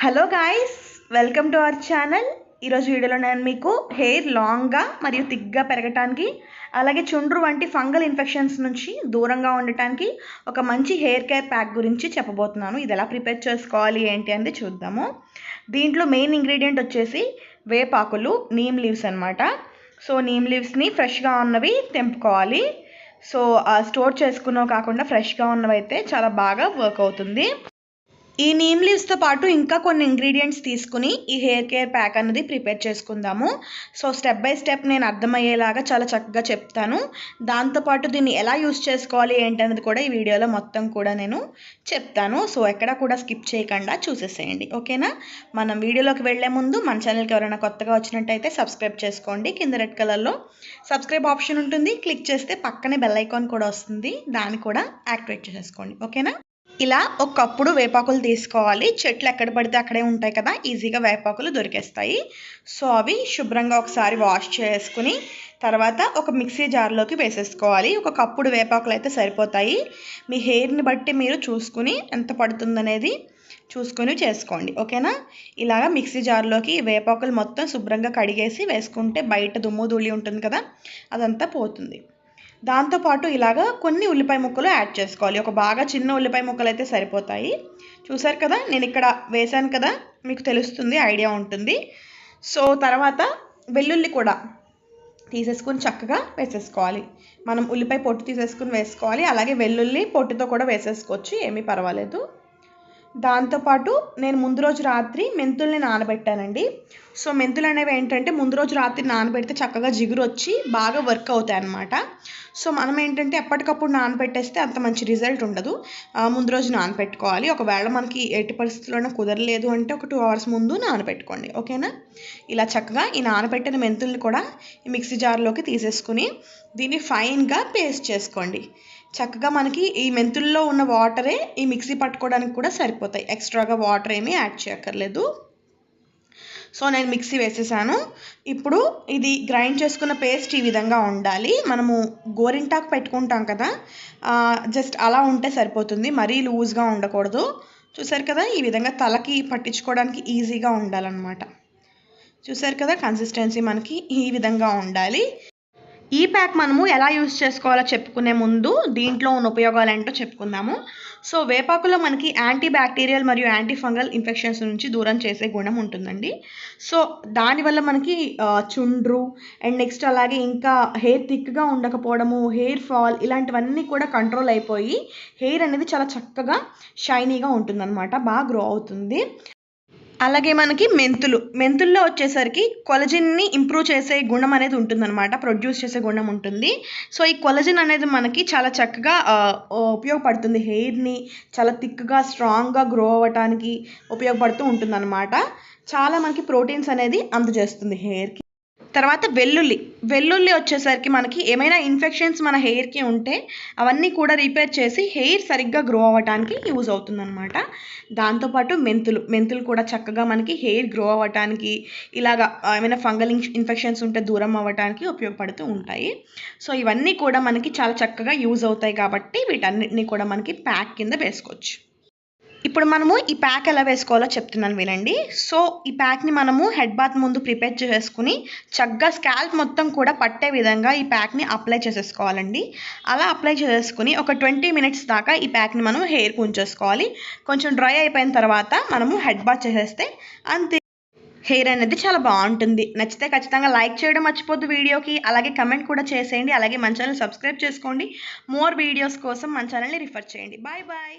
Hello guys welcome to our channel ఈరోజు వీడియోలో నేను మీకు హెయిర్ లాంగ్గా మరియు థిక్గా పెరగటానికి అలాగే చుండ్రు వంటి ఫంగల్ ఇన్ఫెక్షన్స్ నుంచి దూరంగా ఉండటానికి ఒక మంచి హెయిర్ కేర్ ప్యాక్ గురించి చెప్పబోతున్నాను. ఇది ఎలా ప్రిపేర్ చేసుకోవాలి ఏంటి అనేది చూద్దాము. దీంట్లో మెయిన్ ఇంగ్రీడియంట్ వచ్చేసి వేపాకులు నీమ్ లీవ్స్ అనమాట సో నీమ్ లీవ్స్ని ఫ్రెష్గా ఉన్నవి తెంపుకోవాలి. సో స్టోర్ చేసుకున్నవి కాకుండా ఫ్రెష్గా ఉన్నవి అయితే చాలా బాగా వర్క్ అవుతుంది. ఈ నీమ్ లీవ్స్తో పాటు ఇంకా కొన్ని ఇంగ్రీడియంట్స్ తీసుకుని ఈ హెయిర్ కేర్ ప్యాక్ అనేది ప్రిపేర్ చేసుకుందాము. సో స్టెప్ బై స్టెప్ నేను అర్థమయ్యేలాగా చాలా చక్కగా చెప్తాను. దాంతోపాటు దీన్ని ఎలా యూస్ చేసుకోవాలి ఏంటనేది కూడా ఈ వీడియోలో మొత్తం కూడా నేను చెప్తాను. సో ఎక్కడ కూడా స్కిప్ చేయకుండా చూసేసేయండి. ఓకేనా? మనం వీడియోలోకి వెళ్ళే ముందు మన ఛానల్కి ఎవరైనా కొత్తగా వచ్చినట్టయితే సబ్స్క్రైబ్ చేసుకోండి. కింద రెడ్ కలర్లో సబ్స్క్రైబ్ ఆప్షన్ ఉంటుంది. క్లిక్ చేస్తే పక్కనే బెల్ ఐకాన్ కూడా వస్తుంది. దాన్ని కూడా యాక్టివేట్ చేసేసుకోండి. ఓకేనా? ఇలా ఒకప్పుడు వేపాకులు తీసుకోవాలి. చెట్లు ఎక్కడ పడితే అక్కడే ఉంటాయి కదా. ఈజీగా వేపాకులు దొరికేస్తాయి. సో అవి శుభ్రంగా ఒకసారి వాష్ చేసుకుని తర్వాత ఒక మిక్సీ జార్లోకి వేసేసుకోవాలి. ఒక కప్పుడు వేపాకులు అయితే సరిపోతాయి. మీ హెయిర్ని బట్టి మీరు చూసుకుని ఎంత పడుతుందనేది చూసుకొని చేసుకోండి. ఓకేనా? ఇలాగా మిక్సీ జార్లోకి వేపాకులు మొత్తం శుభ్రంగా కడిగేసి వేసుకుంటే బయట దుమ్ము ధూళి ఉంటుంది కదా. అదంతా పోతుంది. దాంతోపాటు ఇలాగా కొన్ని ఉల్లిపాయ ముక్కలు యాడ్ చేసుకోవాలి. ఒక బాగా చిన్న ఉల్లిపాయ ముక్కలు అయితే సరిపోతాయి. చూసారు కదా? నేను ఇక్కడ వేశాను కదా? మీకు తెలుస్తుంది ఐడియా ఉంటుంది. సో తర్వాత వెల్లుల్లి కూడా తీసేసుకుని చక్కగా వేసేసుకోవాలి. మనం ఉల్లిపాయ పొట్టు తీసేసుకుని వేసుకోవాలి. అలాగే వెల్లుల్లి పొట్టుతో కూడా వేసేసుకోవచ్చు. ఏమీ పర్వాలేదు. దాంతోపాటు నేను ముందు రోజు రాత్రి మెంతుల్ని నానబెట్టానండి. సో మెంతులు అనేవి ఏంటంటే ముందు రోజు రాత్రి నానబెడితే చక్కగా జిగురు వచ్చి బాగా వర్క్ అవుతాయి అన్నమాట. సో మనం ఏంటంటే ఎప్పటికప్పుడు నానబెట్టేస్తే అంత మంచి రిజల్ట్ ఉండదు. ముందు రోజు నానబెట్టుకోవాలి. ఒకవేళ మనకి ఎట్టి పరిస్థితుల్లోనే కుదరలేదు అంటే ఒక టూ అవర్స్ ముందు నానబెట్టుకోండి. ఓకేనా? ఇలా చక్కగా ఈ నానబెట్టిన మెంతుల్ని కూడా ఈ మిక్సీ జార్లోకి తీసేసుకుని దీన్ని ఫైన్గా పేస్ట్ చేసుకోండి. చక్కగా మనకి ఈ మెంతుల్లో ఉన్న వాటరే ఈ మిక్సీ పట్టుకోవడానికి కూడా సరిపోతాయి. ఎక్స్ట్రాగా వాటర్ ఏమీ యాడ్ చేయక్కర్లేదు. సో నేను మిక్సీ వేసేసాను. ఇప్పుడు ఇది గ్రైండ్ చేసుకున్న పేస్ట్ ఈ విధంగా ఉండాలి. మనము గోరింటాకు పెట్టుకుంటాం కదా జస్ట్ అలా ఉంటే సరిపోతుంది. మరీ లూజ్గా ఉండకూడదు. చూసారు కదా ఈ విధంగా తలకి పట్టించుకోవడానికి ఈజీగా ఉండాలన్నమాట. చూసారు కదా కన్సిస్టెన్సీ మనకి ఈ విధంగా ఉండాలి. ఈ ప్యాక్ మనము ఎలా యూస్ చేసుకోవాలో చెప్పుకునే ముందు దీంట్లో ఉన్న ఉపయోగాలు ఏంటో చెప్పుకుందాము. సో వేపాకులో మనకి యాంటీ బ్యాక్టీరియల్ మరియు యాంటీ ఫంగల్ ఇన్ఫెక్షన్స్ నుంచి దూరం చేసే గుణం ఉంటుందండి. సో దానివల్ల మనకి చుండ్రు అండ్ నెక్స్ట్ అలాగే ఇంకా హెయిర్ థిక్గా ఉండకపోవడము హెయిర్ ఫాల్ ఇలాంటివన్నీ కూడా కంట్రోల్ అయిపోయి హెయిర్ అనేది చాలా చక్కగా షైనీగా ఉంటుందన్నమాట బాగా గ్రో అవుతుంది. అలాగే మనకి మెంతులు. మెంతుల్లో వచ్చేసరికి కొలజిన్ని ఇంప్రూవ్ చేసే గుణం అనేది ఉంటుందన్నమాట. ప్రొడ్యూస్ చేసే గుణం ఉంటుంది. సో ఈ కొలజిన్ అనేది మనకి చాలా చక్కగా ఉపయోగపడుతుంది. హెయిర్ని చాలా థిక్గా స్ట్రాంగ్గా గ్రో అవ్వటానికి ఉపయోగపడుతూ ఉంటుందన్నమాట. చాలా మనకి ప్రోటీన్స్ అనేది అందజేస్తుంది హెయిర్కి తర్వాత వెల్లుల్లి. వెల్లుల్లి వచ్చేసరికి మనకి ఏమైనా ఇన్ఫెక్షన్స్ మన హెయిర్కి ఉంటే అవన్నీ కూడా రిపేర్ చేసి హెయిర్ సరిగ్గా గ్రో అవ్వటానికి యూజ్ అవుతుందన్నమాట. దాంతోపాటు మెంతులు. మెంతులు కూడా చక్కగా మనకి హెయిర్ గ్రో అవ్వటానికి ఇలాగా ఏమైనా ఫంగల్ ఇన్ఫెక్షన్స్ ఉంటే దూరం అవ్వటానికి ఉపయోగపడుతూ ఉంటాయి. సో ఇవన్నీ కూడా మనకి చాలా చక్కగా యూజ్ అవుతాయి కాబట్టి వీటన్నిటిని కూడా మనకి ప్యాక్ కింద వేసుకోవచ్చు. ఇప్పుడు మనము ఈ ప్యాక్ ఎలా వేసుకోవాలో చెప్తున్నాను వినండి. సో ఈ ప్యాక్ని మనము హెడ్ బాత్ ముందు ప్రిపేర్ చేసుకుని చక్కగా స్కాల్ప్ మొత్తం కూడా పట్టే విధంగా ఈ ప్యాక్ని అప్లై చేసేసుకోవాలండి. అలా అప్లై చేసేసుకుని ఒక ట్వంటీ మినిట్స్ దాకా ఈ ప్యాక్ని మనం హెయిర్కి ఉంచేసుకోవాలి. కొంచెం డ్రై అయిపోయిన తర్వాత మనము హెడ్ బాత్ చేసేస్తే అంతే. హెయిర్ అనేది చాలా బాగుంటుంది. నచ్చితే ఖచ్చితంగా లైక్ చేయడం మర్చిపోద్దు వీడియోకి. అలాగే కమెంట్ కూడా చేసేయండి. అలాగే మన ఛానల్ సబ్స్క్రైబ్ చేసుకోండి. మోర్ వీడియోస్ కోసం మన ఛానల్ని రిఫర్ చేయండి. Bye bye